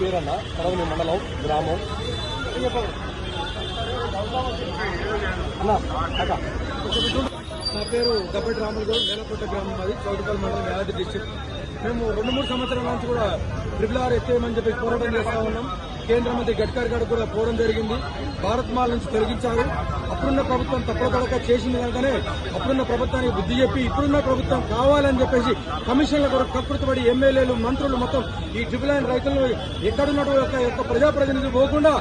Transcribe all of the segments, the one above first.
పేరన్న కడవలి మండలం గ్రామం. అన్న అక్క. నా పేరు గబ్బటి రాములు గౌడ్ గ్రామం అది చౌటుపల్లి మండలం యాదాద్రి డిస్టిక్ మేము రెండు మూడు సంవత్సరాల నుంచి కూడా ట్రిపుల్ ఆర్ ఎత్తేయమని చెప్పి పోరాటం చేస్తా ఉన్నాం. కేంద్ర మంత్రి గడ్కరీ గారు కూడా పోవడం జరిగింది. భారత్ మాల నుంచి తొలగించారు. అప్పుడున్న ప్రభుత్వం తప్పదడక చేసింది కనుకనే అప్పుడున్న ప్రభుత్వానికి బుద్ధి చెప్పి ఇప్పుడున్న ప్రభుత్వం కావాలని చెప్పేసి కమిషన్ల కూడా కకృతపడి ఎమ్మెల్యేలు మంత్రులు మొత్తం ఈ ట్రిపుల్ ఆర్ రైతులను ఎక్కడున్నటువంటి ఒక యొక్క ప్రజాప్రతినిధి పోకుండా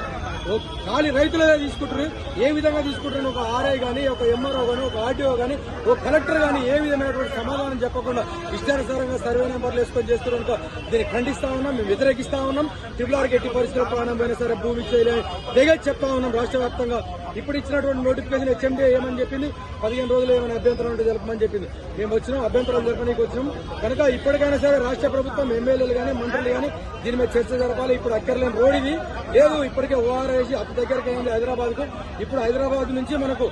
ఖాళీ రైతులే తీసుకుంటారు ఏ విధంగా తీసుకుంటారు ఒక ఆర్ఐ కానీ ఒక ఎంఆర్ఓ కానీ ఒక ఆర్టీఓ కానీ ఒక కలెక్టర్ కానీ ఏ విధమైనటువంటి సమాధానం చెప్పకుండా ఇష్టానుసారంగా సర్వే నెంబర్లు వేసుకొని చేస్తున్నారు దీన్ని ఖండిస్తా ఉన్నాం మేము వ్యతిరేకిస్తా ఉన్నాం. త్రిపులారికి ఆర్కి ఎట్టి పరిస్థితుల్లో ప్రాణం పోయినా సరే భూమి చేయలేని తెగ చెప్తా ఉన్నాం రాష్ట్ర వ్యాప్తంగా. ఇప్పుడు ఇచ్చినటువంటి నోటిఫికేషన్ హెచ్ఎండీ ఏమని చెప్పింది? పదిహేను రోజులు ఏమైనా అభ్యంతరం ఉంటే జరపమని చెప్పింది. మేము వచ్చినాం అభ్యంతరాలు జరపడానికి వచ్చినాం. కనుక ఇప్పటికైనా సరే రాష్ట్ర ప్రభుత్వం ఎమ్మెల్యేలు కానీ మంత్రులు కానీ దీని మీద చర్చ జరపాలి. ఇప్పుడు అక్కర్లేని రోడ్ ఇది. లేదు ఇప్పటికే ఓఆర్ వేసి అతి దగ్గరికి అయింది హైదరాబాద్కు. ఇప్పుడు హైదరాబాద్ నుంచి మనకు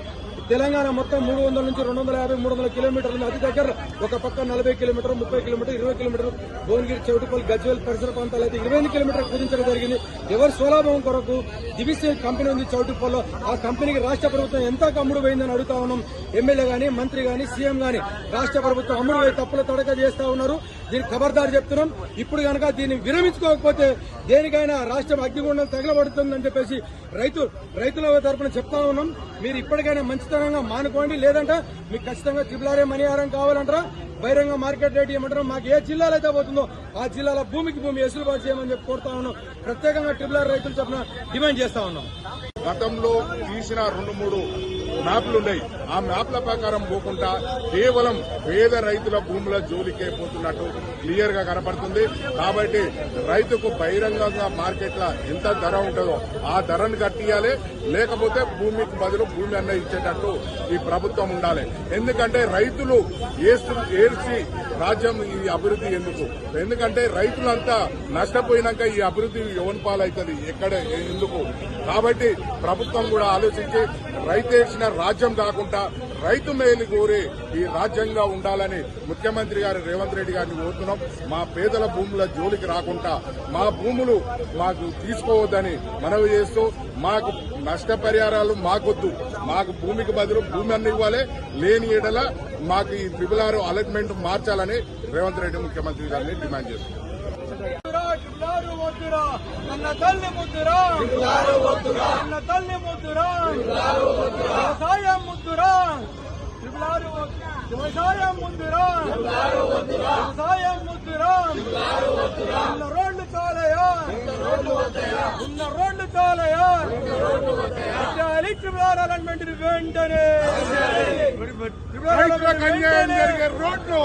తెలంగాణ మొత్తం మూడు వందల నుంచి రెండు వందల యాభై మూడు వందల కిలోమీటర్లు ఉంది. అతి దగ్గర. ఒక పక్క నలభై కిలోమీటర్ ముప్పై కిలోమీటర్ ఇరవై కిలోమీటర్ భువనగిరి చౌటుపల్లి గజ్వేల్ పరిసర ప్రాంతాలు అయితే ఇరవై ఎనిమిది కిలోమీటర్ కుదించడం జరిగింది. ఎవరి స్వలాభం కొరకు దివిసే కంపెనీ ఉంది చౌటుపల్లో ఆ కంపెనీకి రాష్ట్ర ప్రభుత్వం ఎంత అమ్ముడు పోయిందని అడుగుతా ఉన్నాం. ఎమ్మెల్యే గాని మంత్రి గాని సీఎం గాని రాష్ట్ర ప్రభుత్వం అమ్ముడు పోయి తప్పుల తడక చేస్తా ఉన్నారు. దీనికి ఖబర్దారు చెప్తున్నాం. ఇప్పుడు కనుక దీన్ని విరమించుకోకపోతే దేనికైనా రాష్ట్రం అగ్నిగుండం తగలబడుతుందని చెప్పేసి రైతు రైతుల తరపున చెప్తా ఉన్నాం. మీరు ఇప్పటికైనా మంచి ఖచ్చితంగా మానుకోండి. లేదంటే మీకు ఖచ్చితంగా త్రిపులారే మణిహారం కావాలంటారా? బహిరంగ మార్కెట్ రేట్ ఏమంటారు మాకు ఏ జిల్లాలో అయితే పోతుందో ఆ జిల్లాల భూమికి భూమి ఎసులుబాటు చేయమని చెప్పి కోరుతా ఉన్నాం. ప్రత్యేకంగా ట్రిపులార్ రైతులు చెప్పిన డిమాండ్ చేస్తా ఉన్నాం. గతంలో తీసిన రెండు మూడు మ్యాప్లు ఉన్నాయి. ఆ మ్యాప్ల ప్రకారం పోకుండా కేవలం పేద రైతుల భూముల జోలికే పోతున్నట్టు క్లియర్గా కనపడుతుంది. కాబట్టి రైతుకు బహిరంగంగా మార్కెట్ల ఎంత ధర ఉంటుందో ఆ ధరను కట్టియాలి. లేకపోతే భూమికి బదులు భూమి అన్న ఇచ్చేటట్టు ఈ ప్రభుత్వం ఉండాలి. ఎందుకంటే రైతులు ఏ ఏడ్చి రాజ్యం ఈ అభివృద్ధి ఎందుకు? ఎందుకంటే రైతులంతా నష్టపోయినాక ఈ అభివృద్ధి ఎవరి పాలవుతుంది ఎక్కడ ఎందుకు? కాబట్టి ప్రభుత్వం కూడా ఆలోచించి రైతేసిన రాజ్యం కాకుండా రైతు మేలు కోరి ఈ రాజ్యంగా ఉండాలని ముఖ్యమంత్రి గారు రేవంత్ రెడ్డి గారిని కోరుతున్నాం. మా పేదల భూముల జోలికి రాకుండా మా భూములు మాకు తీసుకోవద్దని మనవి చేస్తూ మాకు నష్టపరిహారాలు మాకొద్దు. మాకు భూమికి బదులు భూమి అన్ని ఇవ్వాలి లేని ఎడల మాకు ఈ ట్రిపుల్ ఆర్ అలాట్మెంట్ మార్చాలని రేవంత్ రెడ్డి ముఖ్యమంత్రి గారిని డిమాండ్ చేస్తున్నాం ನನ್ನ ತಲ್ಲಿ ಮುದ್ದುರಾ ನನ್ನ ತಲ್ಲಿ ಮುದ್ದುರಾ వ్యవసాయ ముద్దురా ట్రిపులారు వ్యవసాయ ముద్దురా వ్యవసాయ ముద్దురా ఉన్న ట్రిపులార్ అలైన్మెంట్ వెంటనే. రోడ్లు